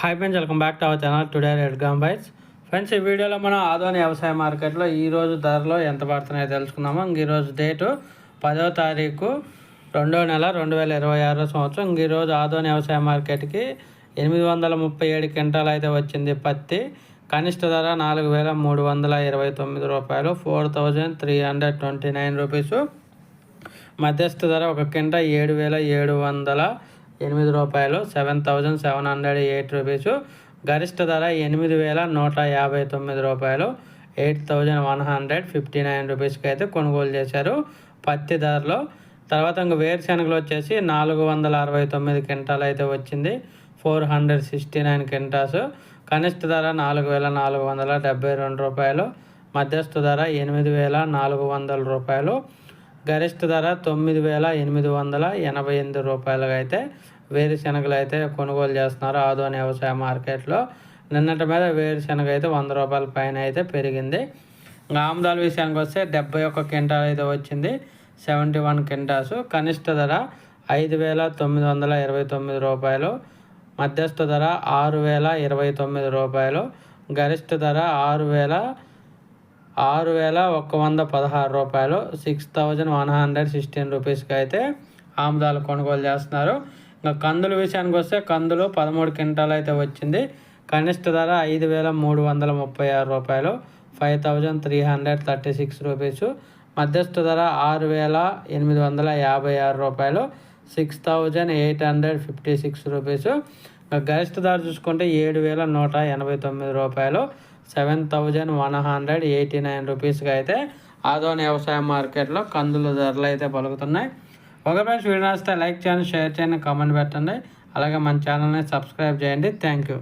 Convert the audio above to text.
Hi friends welcome back to our channel today red gum bites friends ఈ వీడియోలో మనం ఆదోని వ్యవసాయ మార్కెట్లో ఈరోజు ధరలో ఎంత పడుతున్నాయో తెలుసుకుందాము ఈరోజు డేటు పదో తారీఖు రెండో నెల రెండు వేల ఇరవై ఆరో సంవత్సరం. ఈరోజు ఆదోని వ్యవసాయ మార్కెట్కి ఎనిమిది వందల ముప్పై ఏడు క్వింటాలు అయితే వచ్చింది పత్తి. కనిష్ట ధర నాలుగు వేల మూడు వందల ఇరవై తొమ్మిది రూపాయలు. Four thousand three hundred twenty nine rupees. మధ్యస్థ ధర ఒక క్వింటా ఏడు వేల ఏడు వందల ఎనిమిది రూపాయలు seven thousand seven hundred eight rupees. గరిష్ట ధర ఎనిమిది వేల నూట యాభై తొమ్మిది రూపాయలు eight thousand one hundred fifty nine రూపీస్కి అయితే కొనుగోలు చేశారు. పత్తి ధరలో తర్వాత ఇంక వేరుశనగలు వచ్చేసి నాలుగు వందల అరవై తొమ్మిది క్వింటాలు అయితే వచ్చింది. Four hundred sixty nine quintals కనిష్ట ధర నాలుగు వేల నాలుగు వందల డెబ్బై రెండు రూపాయలు. మధ్యస్థ ధర ఎనిమిది వేల నాలుగు వందల రూపాయలు. గరిష్ట ధర తొమ్మిది వేల ఎనిమిది వందల ఎనభై ఎనిమిది రూపాయలుగా అయితే వేరుశనగలు అయితే కొనుగోలు చేస్తున్నారు ఆదోని వ్యవసాయ మార్కెట్లో. నిన్నటి మీద వేరుశనగ అయితే వంద రూపాయల పైన అయితే పెరిగింది. ఆముదాల విషయానికి వస్తే డెబ్బై ఒక్క క్వింటాల్ అయితే వచ్చింది. Seventy one quintals. కనిష్ట ధర ఐదు వేల తొమ్మిది వందల ఇరవై తొమ్మిది రూపాయలు. మధ్యస్థ ధర ఆరు వేల ఇరవై తొమ్మిది రూపాయలు. గరిష్ట ధర ఆరు వేల ఆరు వేల ఒక్క వంద పదహారు రూపాయలు six thousand one hundred sixteen రూపీస్కి అయితే ఆముదాలు కొనుగోలు చేస్తున్నారు. ఇంకా కందుల విషయానికి వస్తే కందులు పదమూడు క్వింటాలు అయితే వచ్చింది. కనిష్ట ధర ఐదు వేల మూడు వందల ముప్పై ఆరు రూపాయలు five thousand three hundred thirty six rupees. మధ్యస్థ ధర ఆరు వేల ఎనిమిది వందల యాభై ఆరు రూపాయలు six thousand eight hundred fifty six rupees. గరిష్ట ధర చూసుకుంటే ఏడు వేల నూట ఎనభై తొమ్మిది రూపాయలు seven thousand one hundred eighty nine రూపీస్కి అయితే ఆదోని వ్యవసాయ మార్కెట్లో కందుల ధరలు అయితే పలుకుతున్నాయి. ఒక ఫ్రెండ్స్ వీడియో నచ్చితే లైక్ చేయండి షేర్ చేయండి కామెంట్ పెట్టండి. అలాగే మన ఛానల్ని సబ్స్క్రైబ్ చేయండి. Thank you.